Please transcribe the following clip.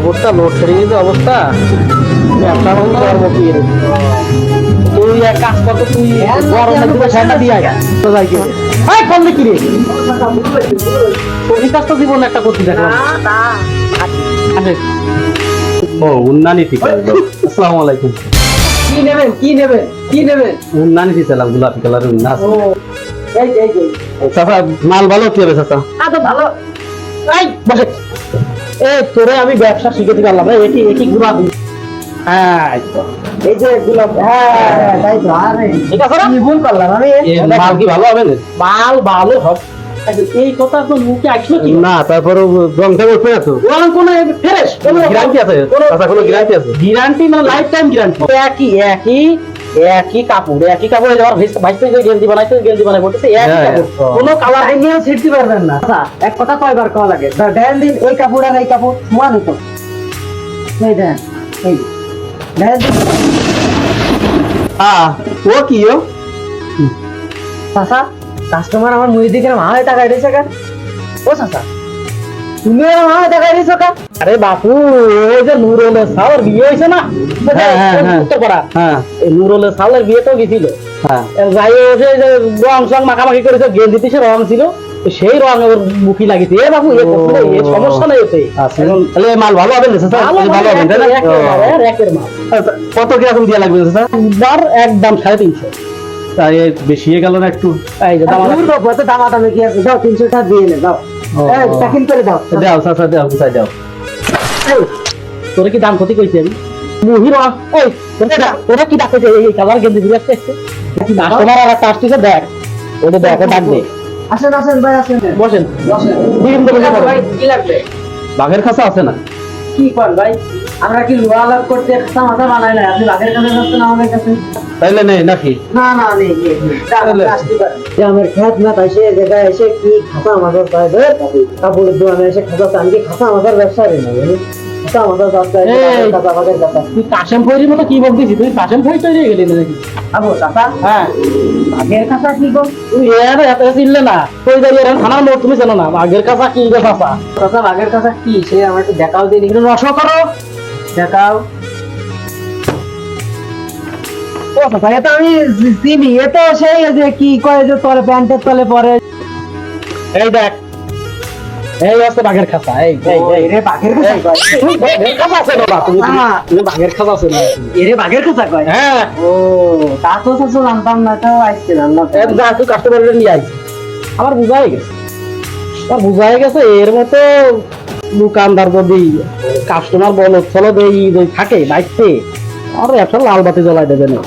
অবস্থা লোডশেডিং যে অবস্থা ব্যবসা করব কি রে? তুই এক কাজ কর তুই গরমের দিনে ঠান্ডা দিয়ে আয়। তো যাই কি রে? এই, কোন রে? তোর তো জীবনে একটা করতে দেখলাম। ও উন্নানি ঠিক আছে আসসালামু আলাইকুম। কি নেবেন কি নেবেন কি নেবেন? উন্নানি গোলাপি। এই এই চাচা মাল ভালো কি হবে চাচা? আ তো ভালো। এই বসে। এ তোরে আমি ব্যবসা শিখে পারলাম। এটি এটি গোলাপি হ্যাঁ এই যে গোলাপ হ্যাঁ তাই তো। আরে ঠিক আছে না? ভুল করলাম আমি? মাল কি ভালো হবে? মাল ভালো হবে। এই কথা তো মুখে আসলো কি? না তারপরে রং থেকে উঠবে না তো? রং কোন ফ্রেশ কোন গ্যারান্টি আছে? আচ্ছা কোনো গ্যারান্টি আছে? গ্যারান্টি মানে লাইফ টাইম গ্যারান্টি একই একই। একই কাপড় একই কাপড়ে যাওয়ার ভাইস গেঞ্জি বানাইতে গেঞ্জি বানাই করতেছে একই কাপড়। কোনো কালার ছিটতে পারবেন না। আচ্ছা এক কথা কয়বার কওয়া লাগে? দেন দিন এই কাপড় আর এই কাপড় সমান তো। এই দেন এই। দেন হ্যাঁ ও কি ও? চাচা কাস্টমার আমার মুড়ি দিকে মা হয়ে টাকা দিয়েছে কেন? ও চাচা। তুমি আমার হয়ে টাকা আরে বাপু ওই যে নুরুলের সাওয়ার বিয়ে হয়েছে না? হ্যাঁ, হ্যাঁ, হ্যাঁ। উত্তরপাড়া হ্যাঁ। নুরুলের সালের বিয়ে তো গেছিল। হ্যাঁ। যাই হচ্ছে যে রং সং মাখামাখি করেছে গেঞ্জিতে সে রং ছিল সেই রং ওর লাগিয়েছে। এ বাবু এ করছে এ সমস্যা নেই এতে। আচ্ছা তাহলে মাল ভালো হবে না স্যার? ভালো ভালো হবে না? একের মাল, এর একের মাল। আচ্ছা, কত কীরকম দিয়া লাগবে স্যার? দার একদম সাড়ে তিনশো। তাই বেশি গেল না একটু? এই দাম কি আছে? দাও তিনশো টাকা দিয়ে নে দাও। প্যাকিং করে দাও। দাও স্যার স্যার দাও বুঝাই দাও। তোর কি দাম ক্ষতি কইছি? আমি মুহির তোরা তোরা কি ডাকছে এই কালার গেঞ্জি ঘুরে আসছে। কাস্টমার আর একটা আসছে দেখ। ওটা দেখ আসেন আসেন ভাই আসেন। বসেন। ভাই কি লাগবে? বাঘের খাসা আছে না? কি কর ভাই? আমরা কি লোহা লাভ করতে একটা মাথা বানাই না আপনি বাঘের কাছে যাচ্ছেন আমাদের কাছে? তাইলে নেই নাকি? না না নেই। যে আমার খেত না তাই সে জায়গায় এসে কি খাতা মাথার পায়ে কাপড়ের দোকানে এসে খাতা কি খাতা মাথার ব্যবসা রে না তুই কাশেম ফৈরির মতো কি বলতেছিস? তুই কাশেম ফৈরি তৈরি হয়ে গেলি নাকি? আবু হ্যাঁ। কাছে কি গো? এর এত চিনলে না। থানার মোড় তুমি জানো না। বাঘের কাছা কি গো কাছে কি? সে আমার একটু দেখাও দিন একটু রস করো দেখাও। ও চাচা এটা আমি চিনি এ তো সেই যে কি কয় যে তোর প্যান্টের তলে পরে। এই দেখ এই আছে বাঘের খাসা এই এই এই। রে বাঘের কাছে কয়? তুমি বাঘের খাসা আছে না তুমি। বাঘের খাসা আছে না। এরে বাঘের কয়? হ্যাঁ। ও তা তো জানতাম না যা তুই কাস্টমারের নিয়ে আইস আমার বুঝাই গেছে। আমার বুঝাই গেছে এর মতো দোকানদার যদি কাস্টমার বলো, চলো দেই থাকে বাইতে আর একটা লাল বাতি জ্বলাই দেবে না।